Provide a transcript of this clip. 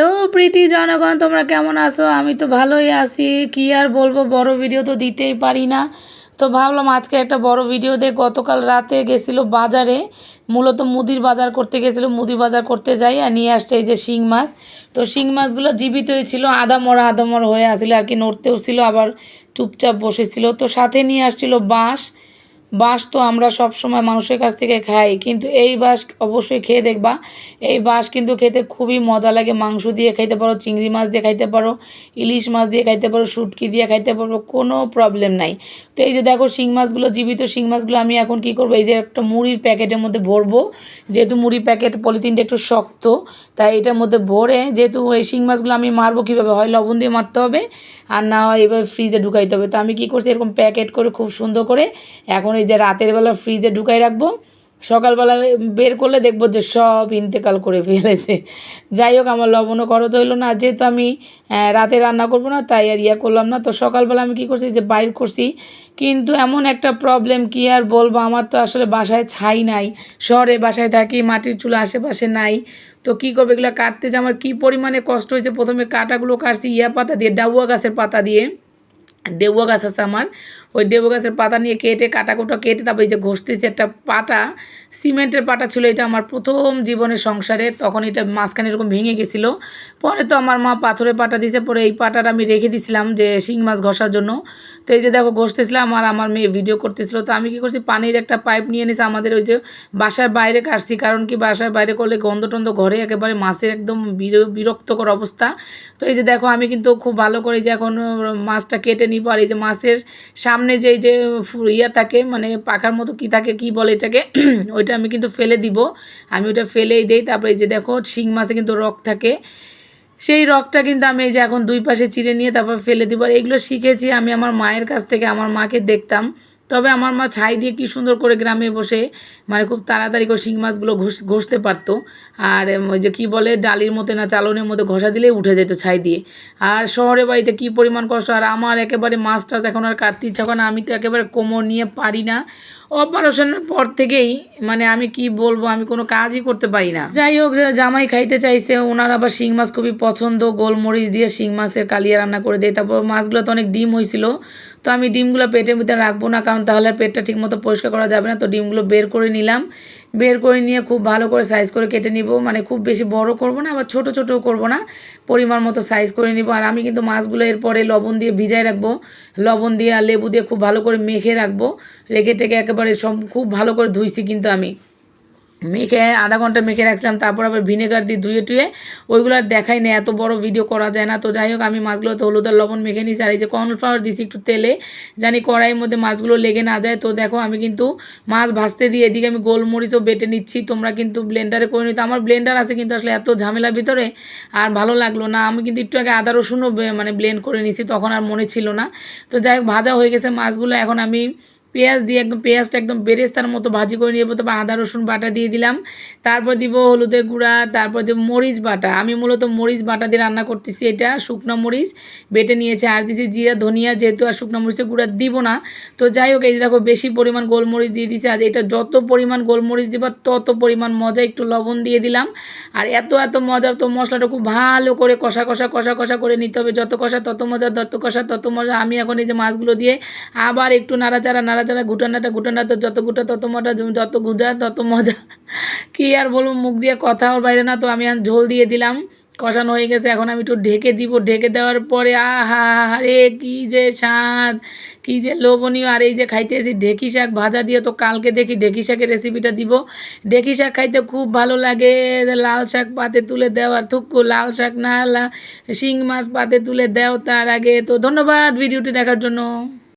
Hello প্রীতি জনগণ, তোমরা কেমন আছো? আমি তো ভালোই আছি। কি আর বলব, বড় ভিডিও তো দিতেই পারি না। তো ভাবলাম আজকে একটা বড় ভিডিও দিয়ে গতকাল রাতে গেছিল বাজারে। মূলত মুদির বাজার করতে গেছিল। মুদি বাজার করতে যাই আর নিয়ে আসছে এই যে শিং মাছ। তো শিং মাছগুলো জীবিতই ছিল আদা মরা আদা মরা হয়ে আসলে আর কি। নড়তেও ছিল, আবার চুপচাপ বসেছিল। তো সাথে নিয়ে আসছিল বাঁশ। বাঁশ তো আমরা সব সময় মানুষের কাছ থেকে খাই, কিন্তু এই বাঁশ অবশ্যই খেয়ে দেখবা। এই বাঁশ কিন্তু খেতে খুবই মজা লাগে। মাংস দিয়ে খাইতে পারো, চিংড়ি মাছ দিয়ে খাইতে পারো, ইলিশ মাছ দিয়ে খাইতে পারো, শুটকি দিয়ে খাইতে পারো, কোনো প্রবলেম নাই। তো এই যে দেখো শিং মাছগুলো, জীবিত শিং মাছগুলো আমি এখন কি করব? এই যে একটা মুড়ির প্যাকেটের মধ্যে ভরবো। যেহেতু মুড়ি প্যাকেট পলিথিনটা একটু শক্ত, তাই এটার মধ্যে ভরে যেহেতু এই শিং মাছগুলো আমি মারবো কীভাবে? হয় লবণ দিয়ে মারতে হবে, আর না হয় এবার ফ্রিজে ঢুকাইতে হবে। তো আমি কী করছি? এরকম প্যাকেট করে খুব সুন্দর করে এখন এই যে রাতের বেলা ফ্রিজে ঢুকাই রাখব, সকালবেলা বের করলে দেখব যে সব ইন্তেকাল করে ফেলেছে। যাই হোক, আমার লবণও খরচ হইল না, যেহেতু আমি রাতে রান্না করব না, তাই আর ইয়া করলাম না। তো সকালবেলা আমি কী করছি, যে বাইর করছি। কিন্তু এমন একটা প্রবলেম কি আর বলব, আমার তো আসলে বাসায় ছাই নাই। শহরে বাসায় থাকি, মাটির চুলা আশেপাশে নাই। তো কী করবে, এগুলো কাটতে যে আমার কী পরিমাণে কষ্ট হয়েছে, প্রথমে কাটাগুলো কাটছি, ইয়া পাতা দিয়ে ডাবুয়া গাছের পাতা দিয়ে। ডেবুয়া গাছ আছে আমার ওই ডেবু গাছের পাতা নিয়ে কেটে কাটা কুটো কেটে তারপর এই যে ঘষতেছি একটা পাটা সিমেন্টের পাটা ছিল, এটা আমার প্রথম জীবনের সংসারে, তখন এটা মাঝখানে এরকম ভেঙে গেছিল। পরে তো আমার মা পাথরে পাটা দিয়েছে পরে এই পাটাটা আমি রেখে দিছিলাম যে শিং মাছ ঘষার জন্য। তো এই যে দেখো, ঘষতেছিলাম আর আমার মেয়ে ভিডিও করতেছিল। তো আমি কী করছি, পানির একটা পাইপ নিয়ে নিছি আমাদের ওই যে বাসার বাইরে কাটছি। কারণ কি, বাসার বাইরে করলে গন্ধ টন্ধ ঘরে একেবারে মাছের একদম বিরক্তকর অবস্থা। তো এই যে দেখো, আমি কিন্তু খুব ভালো করে যে এখন মাছটা কেটে নিব। আর এই যে মাছের সামনে যে যে ইয়া থাকে মানে পাখার মতো কি থাকে, কি বলে এটাকে, ওইটা আমি কিন্তু ফেলে দিব। আমি ওটা ফেলেই দিই, তারপরে যে দেখো, শিং মাছে কিন্তু রক থাকে। সেই রকটা কিন্তু আমি এই যে এখন দুই পাশে চিড়ে নিয়ে তারপর ফেলে দিব। আর এগুলো শিখেছি আমি আমার মায়ের কাছ থেকে, আমার মাকে দেখতাম। তবে আমার মা ছাই দিয়ে কি সুন্দর করে গ্রামে বসে মানে খুব তাড়াতাড়ি করে শিং মাছগুলো ঘষ, ঘষতে পারতো। আর ওই যে কী বলে, ডালির মতো না চালনের মধ্যে ঘষা দিলেই উঠে যেত ছাই দিয়ে। আর শহরে বাড়িতে কী পরিমাণ কষ্ট? আর আমার একেবারে মাছ টাছ এখন আর কাটতে ইচ্ছা করে না, আমি তো একেবারে কোমর নিয়ে পারি না। অপারেশনের পর থেকেই মানে আমি কি বলব, আমি কোনো কাজই করতে পারি না। যাই হোক জামাই খাইতে চাইছে ওনার আবার শিং মাছ খুবই পছন্দ, গোলমরিচ দিয়ে শিং মাছের কালিয়া রান্না করে দেয়। তারপর মাছগুলো তো অনেক ডিম হয়েছিল তো আমি ডিমগুলো পেটের ভিতরে রাখব না, কারণ তাহলে পেটটা ঠিকমতো পরিষ্কার করা যাবে না। তো ডিমগুলো বের করে নিলাম। বের করে নিয়ে খুব ভালো করে সাইজ করে কেটে নিব। মানে খুব বেশি বড় করব না, আবার ছোট ছোটও করব না। পরিমাণ মতো সাইজ করে নিব। আর আমি কিন্তু মাছগুলো এরপরে লবণ দিয়ে ভিজায় রাখব। লবণ দিয়ে আর লেবু দিয়ে খুব ভালো করে মেখে রাখব। রেখে টেকে একেবারে সব খুব ভালো করে ধুইছি কিন্তু আমি। মেখে আধা ঘণ্টা মেখে রাখছিলাম, তারপর আবার ভিনেগার দিয়ে ধুয়ে টুয়ে ওইগুলো আর দেখাই না এত বড় ভিডিও করা যায় না। তো যাই হোক, আমি মাছগুলোতে হলুদ আর লবণ মেখে নিয়েছি, আর এই যে কর্নফ্লাওয়ার দিছি একটু তেলে, জানি কড়াইয়ের মধ্যে মাছগুলো লেগে না যায়। তো দেখো, আমি কিন্তু মাছ ভাজতে দিয়ে এদিকে আমি গোলমরিচও বেটে নিচ্ছি, তোমরা কিন্তু ব্লেন্ডারে করে নিতে। আমার ব্লেন্ডার আছে কিন্তু আসলে এত ঝামেলার ভিতরে আর ভালো লাগল না। আমি কিন্তু একটু আগে আদা রসুনও মানে ব্লেন্ড করে নিছি তখন আর মনে ছিল না। তো যাই হোক, ভাজা হয়ে গেছে মাছগুলো, এখন আমি পেঁয়াজ দিয়ে একদম পেঁয়াজটা একদম বেরেস্তার মতো ভাজি করে নিয়ে তারপর আদা, রসুন বাটা দিয়ে দিলাম। তারপর দিব হলুদের গুঁড়া, তারপর দিব মরিচ বাটা। আমি মূলত মরিচ বাটা দিয়ে রান্না করতেছি এটা, শুকনো মরিচ বেটে নিয়েছে। আর দিছি জিরা, ধনিয়া, যেহেতু আর শুকনো মরিচের গুঁড়া দিব না। তো যাই হোক, এই দেখো, বেশি পরিমাণ গোলমরিচ দিয়ে দিছি। আর এটা যত পরিমাণ গোলমরিচ দিবা, তত পরিমাণ মজা একটু লবণ দিয়ে দিলাম। আর এত এত মজা তো মশলাটা খুব ভালো করে কষা কষা কষা কষা করে নিতে হবে। যত কষা তত মজা, তত কষা তত মজা। আমি এখন এই যে মাছগুলো দিয়ে আবার একটু নাড়াচাড়া নাড়া নাড়াচাড়া ঘুটানাটা ঘুটানাটা যত ঘুটা তত মজা, যত ঘুটা তত মজা। কি আর বলব, মুখ দিয়ে কথা ওর বাইরে না, তো আমি আর ঝোল দিয়ে দিলাম। কষানো হয়ে গেছে, এখন আমি একটু ঢেকে দিব। ঢেকে দেওয়ার পরে, আহা রে কী যে স্বাদ, কী যে লোভনীয়। আর এই যে খাইতেছি ঢেকি শাক ভাজা দিয়ে, তো কালকে দেখি ঢেকি শাকের রেসিপিটা দিব। ঢেকি শাক খাইতে খুব ভালো লাগে। লাল শাক পাতে তুলে দেওয়ার থুকু, লাল শাক না শিং মাছ পাতে তুলে দেও তার আগে। তো ধন্যবাদ ভিডিওটি দেখার জন্য।